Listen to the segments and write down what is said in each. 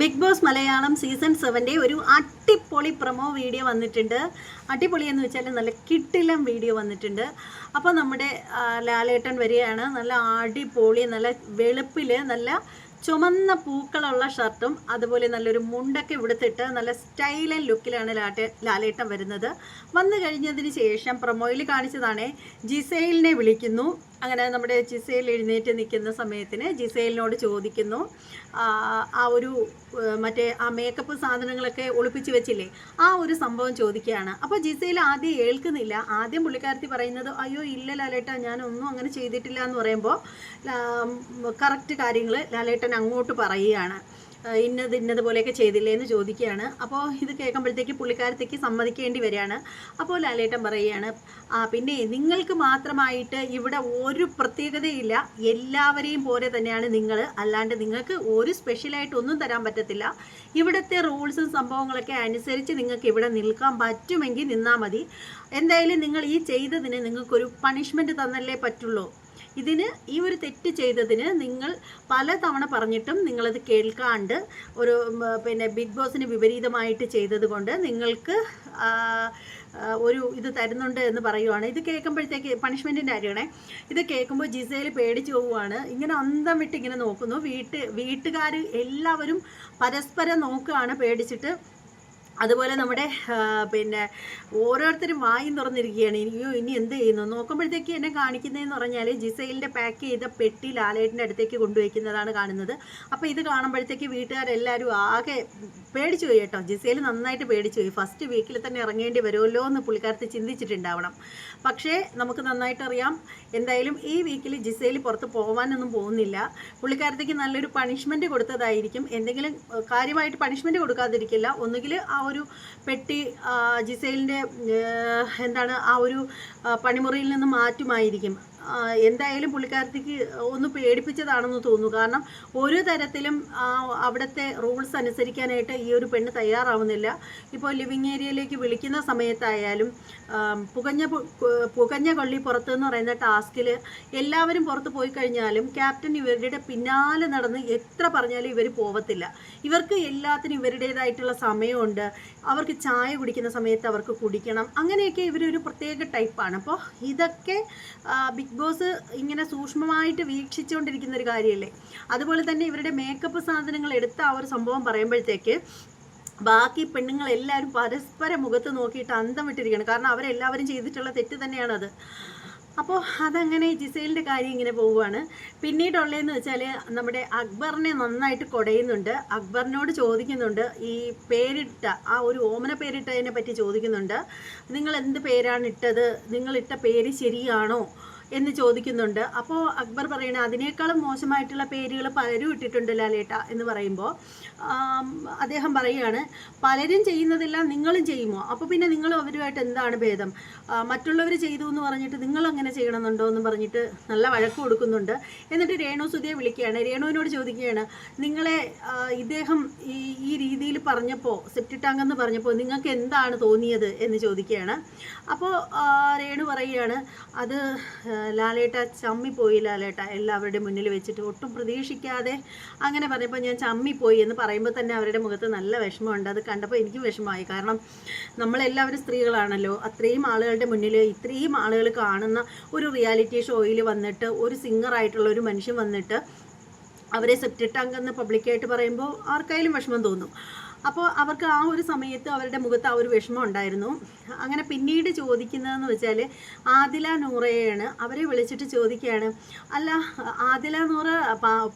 Big boss Malayalam season സെവന്റെ ഒരു അടിപൊളി പ്രൊമോ വീഡിയോ വന്നിട്ടുണ്ട്. അടിപൊളി എന്ന് വെച്ചാൽ നല്ല കിട്ടിലം വീഡിയോ വന്നിട്ടുണ്ട്. അപ്പോൾ നമ്മുടെ ലാലേട്ടൻ വരികയാണ്. നല്ല അടിപൊളി നല്ല വെളുപ്പിൽ നല്ല ചുമന്ന പൂക്കളുള്ള ഷർട്ടും അതുപോലെ നല്ലൊരു മുണ്ടൊക്കെ ഇവിടുത്തിട്ട് നല്ല സ്റ്റൈലൻ ലുക്കിലാണ് ലാട്ടെ ലാലേട്ടൻ വരുന്നത്. വന്നു കഴിഞ്ഞതിന് ശേഷം പ്രൊമോയിൽ കാണിച്ചതാണ് ജിസൈലിനെ വിളിക്കുന്നു. അങ്ങനെ നമ്മുടെ ജിസയിൽ എഴുന്നേറ്റ് നിൽക്കുന്ന സമയത്തിന് ജിസയിലിനോട് ചോദിക്കുന്നു ആ, ഒരു മറ്റേ ആ മേക്കപ്പ് സാധനങ്ങളൊക്കെ ഒളിപ്പിച്ച് വെച്ചില്ലേ ആ ഒരു സംഭവം ചോദിക്കുകയാണ്. അപ്പോൾ ജിസയിൽ ആദ്യം ഏൽക്കുന്നില്ല. ആദ്യം പുള്ളിക്കാരത്തി പറയുന്നത് അയ്യോ ഇല്ല ലാലേട്ട ഞാനൊന്നും അങ്ങനെ ചെയ്തിട്ടില്ല എന്ന് പറയുമ്പോൾ കറക്റ്റ് കാര്യങ്ങൾ ലാലേട്ടൻ അങ്ങോട്ട് പറയുകയാണ്. ഇന്നത് ഇന്നത് പോലെയൊക്കെ ചെയ്തില്ലേ എന്ന് ചോദിക്കുകയാണ്. അപ്പോൾ ഇത് കേൾക്കുമ്പോഴത്തേക്ക് പുള്ളിക്കാരത്തേക്ക് സമ്മതിക്കേണ്ടി വരികയാണ്. അപ്പോൾ ലാലേട്ടൻ പറയുകയാണ് ആ പിന്നെ നിങ്ങൾക്ക് മാത്രമായിട്ട് ഇവിടെ ഒരു പ്രത്യേകതയില്ല. എല്ലാവരെയും പോലെ തന്നെയാണ് നിങ്ങൾ അല്ലാണ്ട് നിങ്ങൾക്ക് ഒരു സ്പെഷ്യലായിട്ട് ഒന്നും തരാൻ പറ്റത്തില്ല. ഇവിടുത്തെ റൂൾസും സംഭവങ്ങളൊക്കെ അനുസരിച്ച് നിങ്ങൾക്ക് ഇവിടെ നിൽക്കാൻ പറ്റുമെങ്കിൽ നിന്നാൽ മതി. എന്തായാലും നിങ്ങൾ ഈ ചെയ്തതിന് നിങ്ങൾക്കൊരു പണിഷ്മെന്റ് തന്നല്ലേ പറ്റുള്ളൂ. ഇതിന് ഈ ഒരു തെറ്റ് ചെയ്തതിന് നിങ്ങൾ പല തവണ പറഞ്ഞിട്ടും നിങ്ങളത് കേൾക്കാണ്ട് ഒരു പിന്നെ ബിഗ് ബോസിന് വിപരീതമായിട്ട് ചെയ്തത് കൊണ്ട് നിങ്ങൾക്ക് ഒരു ഇത് തരുന്നുണ്ട് എന്ന് പറയുവാണ്. ഇത് കേൾക്കുമ്പോഴത്തേക്ക് പണിഷ്മെന്റിന്റെ കാര്യമാണേ. ഇത് കേൾക്കുമ്പോൾ ജിസയിൽ പേടിച്ചു പോവുകയാണ് ഇങ്ങനെ അന്തം വിട്ട് ഇങ്ങനെ നോക്കുന്നു. വീട്ട് വീട്ടുകാർ എല്ലാവരും പരസ്പരം നോക്കുകയാണ് പേടിച്ചിട്ട്. അതുപോലെ നമ്മുടെ പിന്നെ ഓരോരുത്തരും വായും തുറന്നിരിക്കുകയാണ്. ഇനിയോ ഇനി എന്ത് ചെയ്യുന്നു? നോക്കുമ്പോഴത്തേക്ക് എന്നെ കാണിക്കുന്നതെന്ന് പറഞ്ഞാൽ ജിസൈലിന്റെ പാക്ക് ചെയ്ത പെട്ടി ലാലേട്ടിന്റെ അടുത്തേക്ക് കൊണ്ടുവയ്ക്കുന്നതാണ് കാണുന്നത്. അപ്പോൾ ഇത് കാണുമ്പോഴത്തേക്ക് വീട്ടുകാരെല്ലാവരും ആകെ പേടിച്ചു പോയി കേട്ടോ. ജിസൈൽ നന്നായിട്ട് പേടിച്ചു പോയി. ഫസ്റ്റ് വീക്കിൽ തന്നെ ഇറങ്ങേണ്ടി വരുമല്ലോ എന്ന് പുള്ളിക്കാരത്ത് ചിന്തിച്ചിട്ടുണ്ടാവണം. പക്ഷേ നമുക്ക് നന്നായിട്ടറിയാം എന്തായാലും ഈ വീക്കിൽ ജിസൈൽ പുറത്ത് പോകാനൊന്നും പോകുന്നില്ല. പുള്ളിക്കാരത്തേക്ക് നല്ലൊരു പണിഷ്മെന്റ് കൊടുത്തതായിരിക്കും. എന്തെങ്കിലും കാര്യമായിട്ട് പണിഷ്മെന്റ് കൊടുക്കാതിരിക്കില്ല. ഒന്നുകിൽ ആ ഒരു പെട്ടി ജിസൈലിന്റെ എന്താണ് ആ ഒരു പണിമുറിയിൽ നിന്ന് മാറ്റുമായിരിക്കും. എന്തായാലും പുള്ളിക്കാരത്തിക്ക് ഒന്ന് പേടിപ്പിച്ചതാണെന്ന് തോന്നുന്നു. കാരണം ഒരു തരത്തിലും അവിടുത്തെ റൂൾസ് അനുസരിക്കാനായിട്ട് ഈ ഒരു പെണ്ണ് തയ്യാറാവുന്നില്ല. ഇപ്പോൾ ലിവിങ് ഏരിയയിലേക്ക് വിളിക്കുന്ന സമയത്തായാലും പുകഞ്ഞ പുകഞ്ഞ കൊള്ളി പുറത്ത് എന്ന് പറയുന്ന ടാസ്കിൽ എല്ലാവരും പുറത്ത് പോയി കഴിഞ്ഞാലും ക്യാപ്റ്റൻ ഇവരുടെ പിന്നാലെ നടന്ന് എത്ര പറഞ്ഞാലും ഇവർ പോവത്തില്ല. ഇവർക്ക് എല്ലാത്തിനും ഇവരുടേതായിട്ടുള്ള സമയമുണ്ട്. അവർക്ക് ചായ കുടിക്കുന്ന സമയത്ത് അവർക്ക് കുടിക്കണം. അങ്ങനെയൊക്കെ ഇവരൊരു പ്രത്യേക ടൈപ്പാണ്. അപ്പോൾ ഇതൊക്കെ ആ, ബോസ് ഇങ്ങനെ സൂക്ഷ്മമായിട്ട് വീക്ഷിച്ചുകൊണ്ടിരിക്കുന്ന ഒരു കാര്യമല്ലേ? അതുപോലെ തന്നെ ഇവരുടെ മേക്കപ്പ് സാധനങ്ങൾ എടുത്ത ആ ഒരു സംഭവം പറയുമ്പോഴത്തേക്ക് ബാക്കി പെണ്ണുങ്ങളെല്ലാവരും പരസ്പരം മുഖത്ത് നോക്കിയിട്ട് അന്തം വിട്ടിരിക്കുകയാണ് കാരണം അവരെല്ലാവരും ചെയ്തിട്ടുള്ള തെറ്റ് തന്നെയാണത്. അപ്പോൾ അതങ്ങനെ ജിസൈലിന്റെ കാര്യം ഇങ്ങനെ പോവുകയാണ്. പിന്നീടുള്ളതെന്ന് വെച്ചാൽ നമ്മുടെ അക്ബറിനെ നന്നായിട്ട് കൊടയുന്നുണ്ട്. അക്ബറിനോട് ചോദിക്കുന്നുണ്ട്. ഈ പേരിട്ട ആ ഒരു ഓമന പേരിട്ടതിനെ പറ്റി ചോദിക്കുന്നുണ്ട്. നിങ്ങൾ എന്ത് പേരാണ് ഇട്ടത്? നിങ്ങളിട്ട പേര് ശരിയാണോ? എന്ന് ചോദിക്കുന്നുണ്ട്. അപ്പോൾ അക്ബർ പറയണ അതിനേക്കാളും മോശമായിട്ടുള്ള പേരുകൾ പലരും ഇട്ടിട്ടുണ്ട് ലാലേട്ട എന്ന് പറയുമ്പോൾ അദ്ദേഹം പറയുകയാണ് പലരും ചെയ്യുന്നതെല്ലാം നിങ്ങളും ചെയ്യുമോ? അപ്പോൾ പിന്നെ നിങ്ങൾ അവരുമായിട്ട് എന്താണ് ഭേദം? മറ്റുള്ളവർ ചെയ്തു എന്ന് പറഞ്ഞിട്ട് നിങ്ങൾ അങ്ങനെ ചെയ്യണമെന്നുണ്ടോ എന്ന് പറഞ്ഞിട്ട് നല്ല വഴക്ക് കൊടുക്കുന്നുണ്ട്. എന്നിട്ട് രേണു സുധിയെ വിളിക്കുകയാണ്. രേണുവിനോട് ചോദിക്കുകയാണ് നിങ്ങളെ ഇദ്ദേഹം ഈ ഈ രീതിയിൽ പറഞ്ഞപ്പോൾ സെപ്റ്റി ടാങ്ക് എന്ന് പറഞ്ഞപ്പോൾ നിങ്ങൾക്ക് എന്താണ് തോന്നിയത്? എന്ന് ചോദിക്കുകയാണ്. അപ്പോൾ രേണു പറയുകയാണ് അത് ലാലേട്ട ചമ്മിപ്പോയി ലാലേട്ട എല്ലാവരുടെ മുന്നിൽ വെച്ചിട്ട് ഒട്ടും പ്രതീക്ഷിക്കാതെ അങ്ങനെ പറഞ്ഞപ്പോൾ ഞാൻ ചമ്മിപ്പോയി എന്ന് പറയുമ്പോൾ തന്നെ അവരുടെ മുഖത്ത് നല്ല വിഷമമുണ്ട്. അത് കണ്ടപ്പോൾ എനിക്കും വിഷമമായി. കാരണം നമ്മളെല്ലാവരും സ്ത്രീകളാണല്ലോ. അത്രയും ആളുകളുടെ മുന്നിൽ ഇത്രയും ആളുകൾ കാണുന്ന ഒരു റിയാലിറ്റി ഷോയിൽ വന്നിട്ട് ഒരു സിംഗറായിട്ടുള്ള ഒരു മനുഷ്യൻ വന്നിട്ട് അവരെ സെപ്റ്റിട്ടാങ്കെന്ന് ടാങ്ക് പബ്ലിക്കായിട്ട് പറയുമ്പോൾ ആർക്കായാലും വിഷമം തോന്നും. അപ്പോൾ അവർക്ക് ആ ഒരു സമയത്ത് അവരുടെ മുഖത്ത് ആ ഒരു വിഷമം ഉണ്ടായിരുന്നു. അങ്ങനെ പിന്നീട് ചോദിക്കുന്നതെന്ന് വെച്ചാൽ ആദില നൂറയാണ് അവരെ വിളിച്ചിട്ട് ചോദിക്കുകയാണ് അല്ല ആദില നൂറ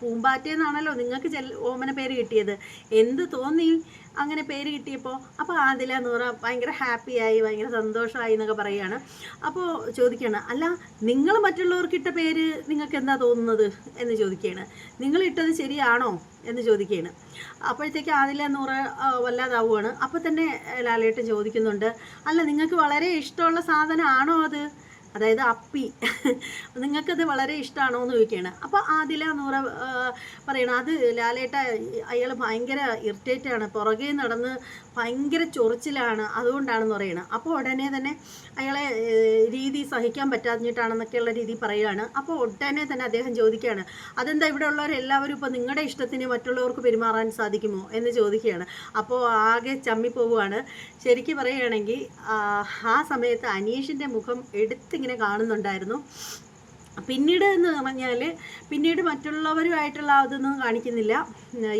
പൂമ്പാറ്റേന്നാണല്ലോ നിങ്ങൾക്ക് ചെൽ ഓമന പേര് കിട്ടിയത്. എന്ത് തോന്നി? അങ്ങനെ പേര് കിട്ടിയപ്പോൾ അപ്പോൾ ആദില നൂറ ഭയങ്കര ഹാപ്പിയായി ഭയങ്കര സന്തോഷമായി എന്നൊക്കെ പറയുകയാണ്. അപ്പോൾ ചോദിക്കുകയാണ് അല്ല നിങ്ങൾ മറ്റുള്ളവർക്ക് ഇട്ട പേര് നിങ്ങൾക്ക് എന്താ തോന്നുന്നത്? എന്ന് ചോദിക്കുകയാണ്. നിങ്ങൾ ഇട്ടത് ശരിയാണോ? എന്ന് ചോദിക്കുകയാണ്. അപ്പോഴത്തേക്ക് ആദില നൂറ് വല്ലാതാവുകയാണ്. അപ്പോൾ തന്നെ ലാലേട്ടൻ ചോദിക്കുന്നുണ്ട് അല്ല നിങ്ങൾക്ക് വളരെ ഇഷ്ടമുള്ള സാധനമാണോ അത്? അതായത് അപ്പി. നിങ്ങൾക്കത് വളരെ ഇഷ്ടമാണോ എന്ന് ചോദിക്കുകയാണ്. അപ്പോൾ ആദില നൂറ പറയണം അത് ലാലേട്ട അയാൾ ഭയങ്കര ഇറിറ്റേറ്റ് ആണ്. പുറകെ നടന്ന് ഭയങ്കര ചൊറിച്ചിലാണ്. അതുകൊണ്ടാണെന്ന് പറയണം. അപ്പോൾ ഉടനെ തന്നെ അയാളെ രീതി സഹിക്കാൻ പറ്റാഞ്ഞിട്ടാണെന്നൊക്കെയുള്ള രീതി പറയുകയാണ് അപ്പോൾ ഉടനെ തന്നെ അദ്ദേഹം ചോദിക്കുകയാണ് അതെന്താ ഇവിടെ ഉള്ളവരെല്ലാവരും ഇപ്പോൾ നിങ്ങളുടെ ഇഷ്ടത്തിന് മറ്റുള്ളവർക്ക് പെരുമാറാൻ സാധിക്കുമോ? എന്ന് ചോദിക്കുകയാണ്. അപ്പോൾ ആകെ ചമ്മിപ്പോവുകയാണ് ശരിക്കും പറയുകയാണെങ്കിൽ ആ, സമയത്ത് അനീഷിന്റെ മുഖം എടുത്തിങ്ങനെ കാണുന്നുണ്ടായിരുന്നു. പിന്നീട് എന്ന് പറഞ്ഞാൽ പിന്നീട് മറ്റുള്ളവരുമായിട്ടുള്ള അതൊന്നും കാണിക്കുന്നില്ല.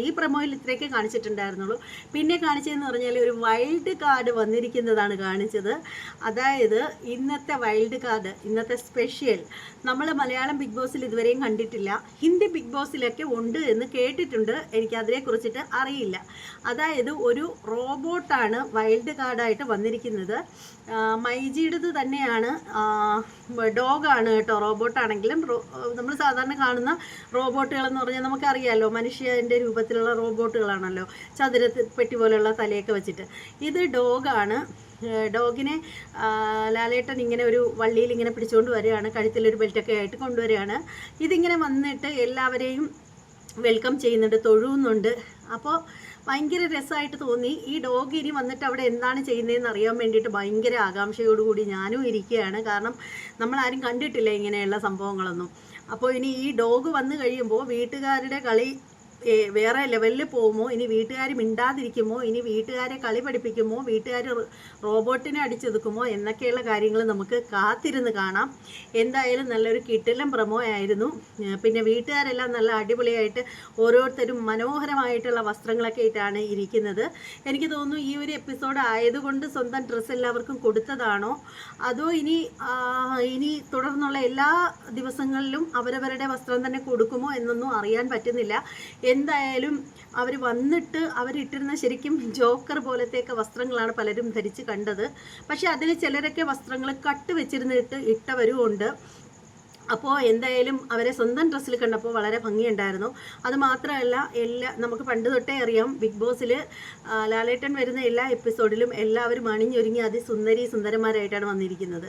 ഈ പ്രമോയിൽ ഇത്രയൊക്കെ കാണിച്ചിട്ടുണ്ടായിരുന്നുള്ളൂ. പിന്നെ കാണിച്ചതെന്ന് പറഞ്ഞാൽ ഒരു വൈൽഡ് കാർഡ് വന്നിരിക്കുന്നതാണ് കാണിച്ചത്. അതായത് ഇന്നത്തെ വൈൽഡ് കാർഡ് ഇന്നത്തെ സ്പെഷ്യൽ നമ്മൾ മലയാളം ബിഗ് ബോസിൽ ഇതുവരെയും കണ്ടിട്ടില്ല. ഹിന്ദി ബിഗ് ബോസിലൊക്കെ ഉണ്ട് എന്ന് കേട്ടിട്ടുണ്ട്. എനിക്ക് അതിനെക്കുറിച്ചിട്ട് അറിയില്ല. അതായത് ഒരു റോബോട്ടാണ് വൈൽഡ് കാർഡായിട്ട് വന്നിരിക്കുന്നത്. മൈജിയുടേത് തന്നെയാണ്. ഡോഗാണ് കേട്ടോ റോബോട്ടാണെങ്കിലും നമ്മൾ സാധാരണ കാണുന്ന റോബോട്ടുകൾ എന്ന് പറഞ്ഞാൽ നമുക്കറിയാമല്ലോ മനുഷ്യന്റെ രൂപത്തിലുള്ള റോബോട്ടുകളാണല്ലോ ചതുര പെട്ടി പോലെയുള്ള തലയൊക്കെ വെച്ചിട്ട്. ഇത് ഡോഗാണ്. ഡോഗിനെ ലാലേട്ടൻ ഇങ്ങനെ ഒരു വള്ളിയിൽ ഇങ്ങനെ പിടിച്ചുകൊണ്ട് വരികയാണ് കഴുത്തിലൊരു ബെൽറ്റൊക്കെ ആയിട്ട് കൊണ്ടുവരികയാണ്. ഇതിങ്ങനെ വന്നിട്ട് എല്ലാവരെയും വെൽക്കം ചെയ്യുന്നുണ്ട് തൊഴുന്നുണ്ട് അപ്പോൾ ഭയങ്കര രസമായിട്ട് തോന്നി. ഈ ഡോഗ് ഇനി വന്നിട്ട് അവിടെ എന്താണ് ചെയ്യുന്നതെന്ന് അറിയാൻ വേണ്ടിയിട്ട് ഭയങ്കര ആകാംക്ഷയോടുകൂടി ഞാനും ഇരിക്കുകയാണ്. കാരണം നമ്മളാരും കണ്ടിട്ടില്ല ഇങ്ങനെയുള്ള സംഭവങ്ങളൊന്നും. അപ്പോൾ ഇനി ഈ ഡോഗ് വന്നു കഴിയുമ്പോൾ വീട്ടുകാരുടെ കളി വേറെ ലെവലിൽ പോകുമോ? ഇനി വീട്ടുകാർ മിണ്ടാതിരിക്കുമോ? ഇനി വീട്ടുകാരെ കളി പഠിപ്പിക്കുമോ? വീട്ടുകാർ റോബോട്ടിനെ അടിച്ചൊതുക്കുമോ? എന്നൊക്കെയുള്ള കാര്യങ്ങൾ നമുക്ക് കാത്തിരുന്ന് കാണാം. എന്തായാലും നല്ലൊരു കിട്ടിലം പ്രമോ ആയിരുന്നു. പിന്നെ വീട്ടുകാരെല്ലാം നല്ല അടിപൊളിയായിട്ട് ഓരോരുത്തരും മനോഹരമായിട്ടുള്ള വസ്ത്രങ്ങളൊക്കെ ആയിട്ടാണ് ഇരിക്കുന്നത്. എനിക്ക് തോന്നുന്നു ഈ ഒരു എപ്പിസോഡ് ആയതുകൊണ്ട് സ്വന്തം ഡ്രസ്സ് എല്ലാവർക്കും കൊടുത്തതാണോ? അതോ ഇനി ഇനി തുടർന്നുള്ള എല്ലാ ദിവസങ്ങളിലും അവരവരുടെ വസ്ത്രം തന്നെ കൊടുക്കുമോ എന്നൊന്നും അറിയാൻ പറ്റുന്നില്ല. എന്തായാലും അവർ വന്നിട്ട് അവരിട്ടിരുന്ന ശരിക്കും ജോക്കർ പോലത്തെ പോലത്തെയൊക്കെ വസ്ത്രങ്ങളാണ് പലരും ധരിച്ച് കണ്ടത്. പക്ഷെ അതിൽ ചിലരൊക്കെ വസ്ത്രങ്ങൾ കട്ട് വെച്ചിരുന്നിട്ട് ഇട്ടവരുമുണ്ട് അപ്പോൾ എന്തായാലും അവരെ സ്വന്തം ഡ്രസ്സിൽ കണ്ടപ്പോൾ വളരെ ഭംഗിയുണ്ടായിരുന്നു. അത് മാത്രമല്ല എല്ലാ നമുക്ക് പണ്ട് തൊട്ടേ അറിയാം ബിഗ് ബോസിൽ ലാലേട്ടൻ വരുന്ന എല്ലാ എപ്പിസോഡിലും എല്ലാവരും അണിഞ്ഞൊരുങ്ങി അതിസുന്ദരി സുന്ദരന്മാരായിട്ടാണ് വന്നിരിക്കുന്നത്.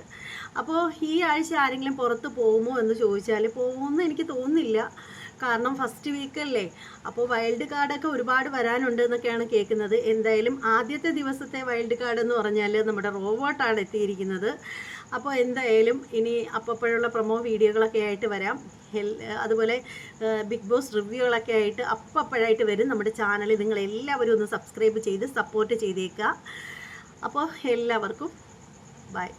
അപ്പോൾ ഈ ആഴ്ച ആരെങ്കിലും പുറത്ത് പോകുമോ എന്ന് ചോദിച്ചാൽ പോകുമെന്ന് എനിക്ക് തോന്നുന്നില്ല. കാരണം ഫസ്റ്റ് വീക്ക് അല്ലേ? അപ്പോൾ വൈൽഡ് കാർഡൊക്കെ ഒരുപാട് വരാനുണ്ട് എന്നൊക്കെയാണ് കേൾക്കുന്നത്. എന്തായാലും ആദ്യത്തെ ദിവസത്തെ വൈൽഡ് കാർഡ് എന്ന് പറഞ്ഞാൽ നമ്മുടെ റോബോട്ടാണ് എത്തിയിരിക്കുന്നത്. അപ്പോൾ എന്തായാലും ഇനി അപ്പോഴുള്ള പ്രൊമോ വീഡിയോകളൊക്കെ ആയിട്ട് വരാം. അതുപോലെ ബിഗ് ബോസ് റിവ്യൂകളൊക്കെ ആയിട്ട് അപ്പോഴായിട്ട് വരും നമ്മുടെ ചാനൽ നിങ്ങൾ എല്ലാവരും ഒന്ന് സബ്സ്ക്രൈബ് ചെയ്ത് സപ്പോർട്ട് ചെയ്തേക്കുക. അപ്പോൾ എല്ലാവർക്കും ബൈ